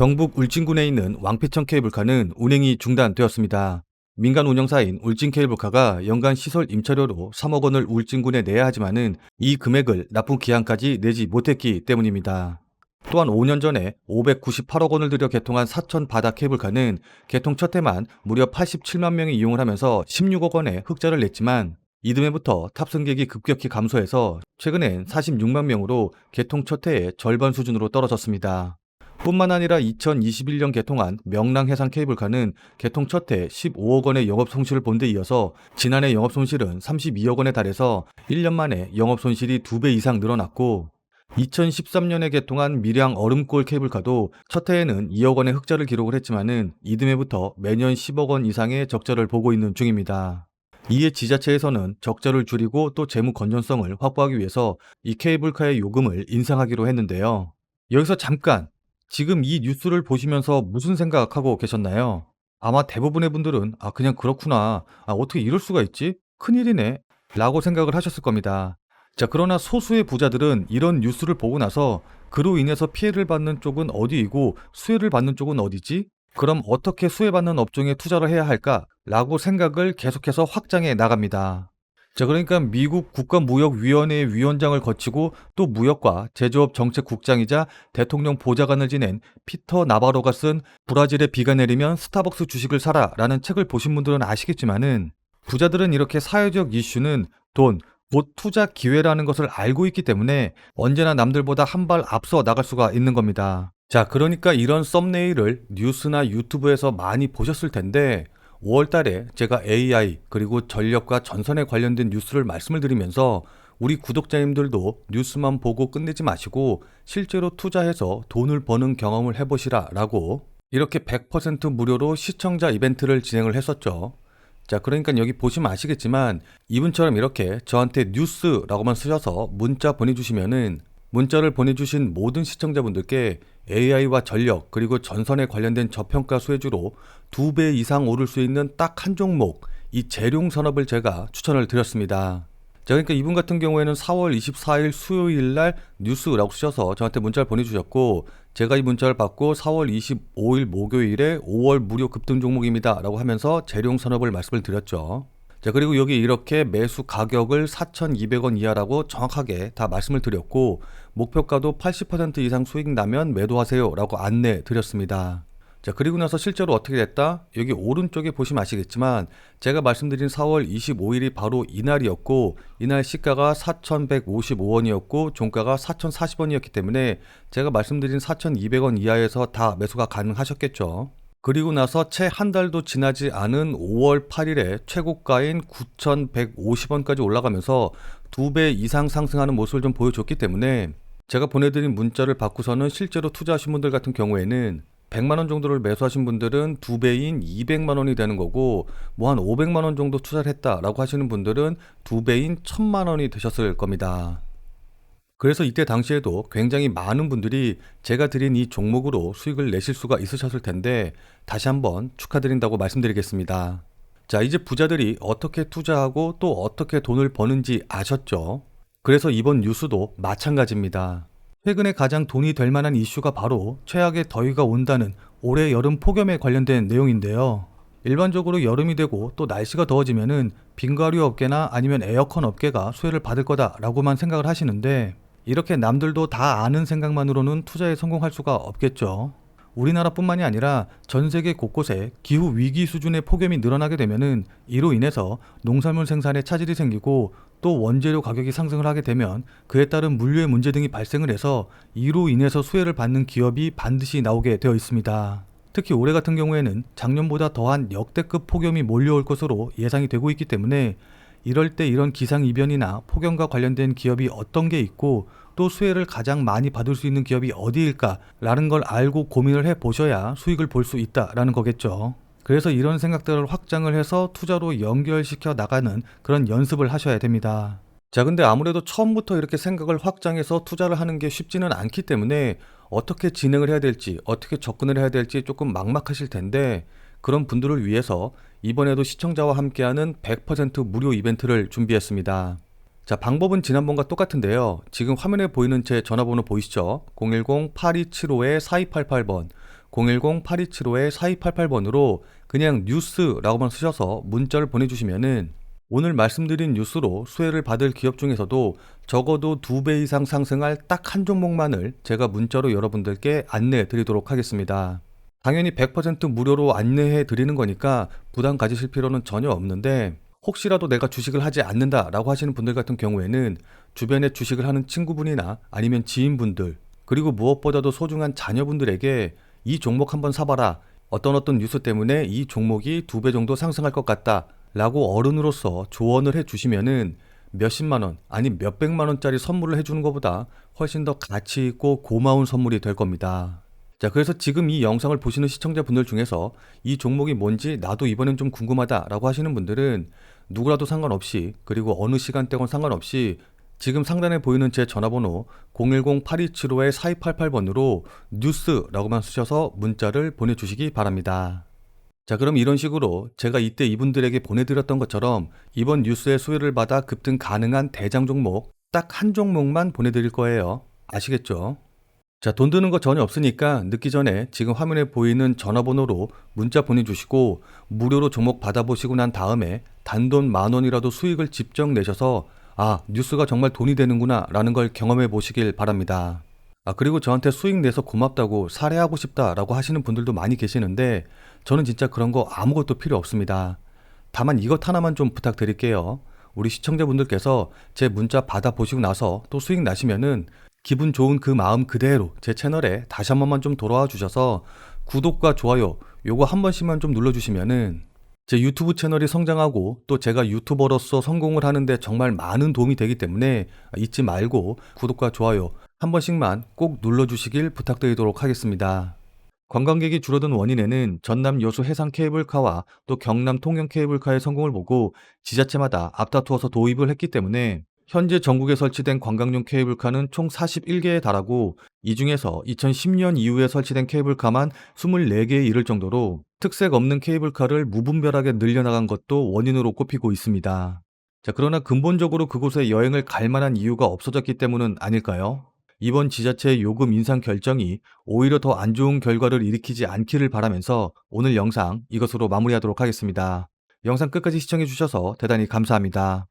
경북 울진군에 있는 왕피천 케이블카는 운행이 중단되었습니다. 민간 운영사인 울진 케이블카가 연간 시설 임차료로 3억 원을 울진군에 내야 하지만은 이 금액을 납부 기한까지 내지 못했기 때문입니다. 또한 5년 전에 598억 원을 들여 개통한 사천 바다 케이블카는 개통 첫 해만 무려 87만 명이 이용을 하면서 16억 원의 흑자를 냈지만 이듬해부터 탑승객이 급격히 감소해서 최근엔 46만 명으로 개통 첫 해의 절반 수준으로 떨어졌습니다. 뿐만 아니라 2021년 개통한 명랑해상 케이블카는 개통 첫 해 15억 원의 영업 손실을 본 데 이어서 지난해 영업 손실은 32억 원에 달해서 1년 만에 영업 손실이 2배 이상 늘어났고 2013년에 개통한 밀양 얼음골 케이블카도 첫 해에는 2억 원의 흑자를 기록을 했지만은 이듬해부터 매년 10억 원 이상의 적자를 보고 있는 중입니다. 이에 지자체에서는 적자를 줄이고 또 재무 건전성을 확보하기 위해서 이 케이블카의 요금을 인상하기로 했는데요. 여기서 잠깐 지금 이 뉴스를 보시면서 무슨 생각하고 계셨나요? 아마 대부분의 분들은 아 그냥 그렇구나. 아 어떻게 이럴 수가 있지? 큰일이네. 라고 생각을 하셨을 겁니다. 자, 그러나 소수의 부자들은 이런 뉴스를 보고 나서 그로 인해서 피해를 받는 쪽은 어디이고 수혜를 받는 쪽은 어디지? 그럼 어떻게 수혜받는 업종에 투자를 해야 할까? 라고 생각을 계속해서 확장해 나갑니다. 자, 그러니까 미국 국가무역위원회 위원장을 거치고 또 무역과 제조업 정책국장이자 대통령 보좌관을 지낸 피터 나바로가 쓴 브라질에 비가 내리면 스타벅스 주식을 사라 라는 책을 보신 분들은 아시겠지만은 부자들은 이렇게 사회적 이슈는 돈, 곧 투자 기회라는 것을 알고 있기 때문에 언제나 남들보다 한 발 앞서 나갈 수가 있는 겁니다. 자, 그러니까 이런 썸네일을 뉴스나 유튜브에서 많이 보셨을 텐데 5월 달에 제가 AI 그리고 전력과 전선에 관련된 뉴스를 말씀을 드리면서 우리 구독자님들도 뉴스만 보고 끝내지 마시고 실제로 투자해서 돈을 버는 경험을 해보시라 라고 이렇게 100% 무료로 시청자 이벤트를 진행을 했었죠. 자, 그러니까 여기 보시면 아시겠지만 이분처럼 이렇게 저한테 뉴스라고만 쓰셔서 문자 보내주시면은 문자를 보내주신 모든 시청자분들께 AI와 전력 그리고 전선에 관련된 저평가 수혜주로 두 배 이상 오를 수 있는 딱 한 종목 이 재룡 산업을 제가 추천을 드렸습니다. 자, 그러니까 이분 같은 경우에는 4월 24일 수요일 날 뉴스라고 쓰셔서 저한테 문자를 보내주셨고 제가 이 문자를 받고 4월 25일 목요일에 5월 무료 급등 종목입니다 라고 하면서 재룡 산업을 말씀을 드렸죠. 자, 그리고 여기 이렇게 매수 가격을 4,200원 이하라고 정확하게 다 말씀을 드렸고, 목표가도 80% 이상 수익 나면 매도하세요 라고 안내 드렸습니다. 자, 그리고 나서 실제로 어떻게 됐다? 여기 오른쪽에 보시면 아시겠지만, 제가 말씀드린 4월 25일이 바로 이날이었고, 이날 시가가 4,155원이었고, 종가가 4,040원이었기 때문에, 제가 말씀드린 4,200원 이하에서 다 매수가 가능하셨겠죠. 그리고 나서 채 한 달도 지나지 않은 5월 8일에 최고가인 9,150원까지 올라가면서 두 배 이상 상승하는 모습을 좀 보여줬기 때문에 제가 보내드린 문자를 받고서는 실제로 투자하신 분들 같은 경우에는 100만 원 정도를 매수하신 분들은 두 배인 200만 원이 되는 거고 뭐 한 500만 원 정도 투자를 했다라고 하시는 분들은 두 배인 1000만 원이 되셨을 겁니다. 그래서 이때 당시에도 굉장히 많은 분들이 제가 드린 이 종목으로 수익을 내실 수가 있으셨을 텐데 다시 한번 축하드린다고 말씀드리겠습니다. 자, 이제 부자들이 어떻게 투자하고 또 어떻게 돈을 버는지 아셨죠? 그래서 이번 뉴스도 마찬가지입니다. 최근에 가장 돈이 될 만한 이슈가 바로 최악의 더위가 온다는 올해 여름 폭염에 관련된 내용인데요. 일반적으로 여름이 되고 또 날씨가 더워지면은 빙과류 업계나 아니면 에어컨 업계가 수혜를 받을 거다라고만 생각을 하시는데 이렇게 남들도 다 아는 생각만으로는 투자에 성공할 수가 없겠죠. 우리나라뿐만이 아니라 전 세계 곳곳에 기후 위기 수준의 폭염이 늘어나게 되면은 이로 인해서 농산물 생산에 차질이 생기고 또 원재료 가격이 상승을 하게 되면 그에 따른 물류의 문제 등이 발생을 해서 이로 인해서 수혜를 받는 기업이 반드시 나오게 되어 있습니다. 특히 올해 같은 경우에는 작년보다 더한 역대급 폭염이 몰려올 것으로 예상이 되고 있기 때문에 이럴 때 이런 기상이변이나 폭염과 관련된 기업이 어떤 게 있고 또 수혜를 가장 많이 받을 수 있는 기업이 어디일까라는 걸 알고 고민을 해 보셔야 수익을 볼 수 있다라는 거겠죠. 그래서 이런 생각들을 확장을 해서 투자로 연결시켜 나가는 그런 연습을 하셔야 됩니다. 자, 근데 아무래도 처음부터 이렇게 생각을 확장해서 투자를 하는 게 쉽지는 않기 때문에 어떻게 진행을 해야 될지, 어떻게 접근을 해야 될지 조금 막막하실 텐데 그런 분들을 위해서 이번에도 시청자와 함께하는 100% 무료 이벤트를 준비했습니다. 자, 방법은 지난번과 똑같은데요. 지금 화면에 보이는 제 전화번호 보이시죠? 010-8275-4288번, 010-8275-4288번으로 그냥 뉴스라고만 쓰셔서 문자를 보내주시면은 오늘 말씀드린 뉴스로 수혜를 받을 기업 중에서도 적어도 두 배 이상 상승할 딱 한 종목만을 제가 문자로 여러분들께 안내해 드리도록 하겠습니다. 당연히 100% 무료로 안내해 드리는 거니까 부담 가지실 필요는 전혀 없는데 혹시라도 내가 주식을 하지 않는다라고 하시는 분들 같은 경우에는 주변에 주식을 하는 친구분이나 아니면 지인분들 그리고 무엇보다도 소중한 자녀분들에게 이 종목 한번 사봐라. 어떤 어떤 뉴스 때문에 이 종목이 두 배 정도 상승할 것 같다. 라고 어른으로서 조언을 해 주시면은 몇십만 원, 아니 몇백만 원짜리 선물을 해 주는 것보다 훨씬 더 가치 있고 고마운 선물이 될 겁니다. 자, 그래서 지금 이 영상을 보시는 시청자분들 중에서 이 종목이 뭔지 나도 이번엔 좀 궁금하다라고 하시는 분들은 누구라도 상관없이 그리고 어느 시간대건 상관없이 지금 상단에 보이는 제 전화번호 010-8275-4288번으로 뉴스라고만 쓰셔서 문자를 보내주시기 바랍니다. 자, 그럼 이런 식으로 제가 이때 이분들에게 보내드렸던 것처럼 이번 뉴스의 수혜를 받아 급등 가능한 대장 종목 딱 한 종목만 보내드릴 거예요. 아시겠죠? 자, 돈 드는 거 전혀 없으니까 늦기 전에 지금 화면에 보이는 전화번호로 문자 보내주시고 무료로 종목 받아보시고 난 다음에 단돈 만 원이라도 수익을 직접 내셔서 아, 뉴스가 정말 돈이 되는구나 라는 걸 경험해 보시길 바랍니다. 아, 그리고 저한테 수익 내서 고맙다고 사례하고 싶다라고 하시는 분들도 많이 계시는데 저는 진짜 그런 거 아무것도 필요 없습니다. 다만 이것 하나만 좀 부탁드릴게요. 우리 시청자분들께서 제 문자 받아보시고 나서 또 수익 나시면은 기분 좋은 그 마음 그대로 제 채널에 다시 한 번만 좀 돌아와 주셔서 구독과 좋아요 요거 한 번씩만 좀 눌러주시면은 제 유튜브 채널이 성장하고 또 제가 유튜버로서 성공을 하는데 정말 많은 도움이 되기 때문에 잊지 말고 구독과 좋아요 한 번씩만 꼭 눌러주시길 부탁드리도록 하겠습니다. 관광객이 줄어든 원인에는 전남 여수 해상 케이블카와 또 경남 통영 케이블카의 성공을 보고 지자체마다 앞다투어서 도입을 했기 때문에 현재 전국에 설치된 관광용 케이블카는 총 41개에 달하고 이 중에서 2010년 이후에 설치된 케이블카만 24개에 이를 정도로 특색 없는 케이블카를 무분별하게 늘려나간 것도 원인으로 꼽히고 있습니다. 자, 그러나 근본적으로 그곳에 여행을 갈 만한 이유가 없어졌기 때문은 아닐까요? 이번 지자체의 요금 인상 결정이 오히려 더 안 좋은 결과를 일으키지 않기를 바라면서 오늘 영상 이것으로 마무리하도록 하겠습니다. 영상 끝까지 시청해 주셔서 대단히 감사합니다.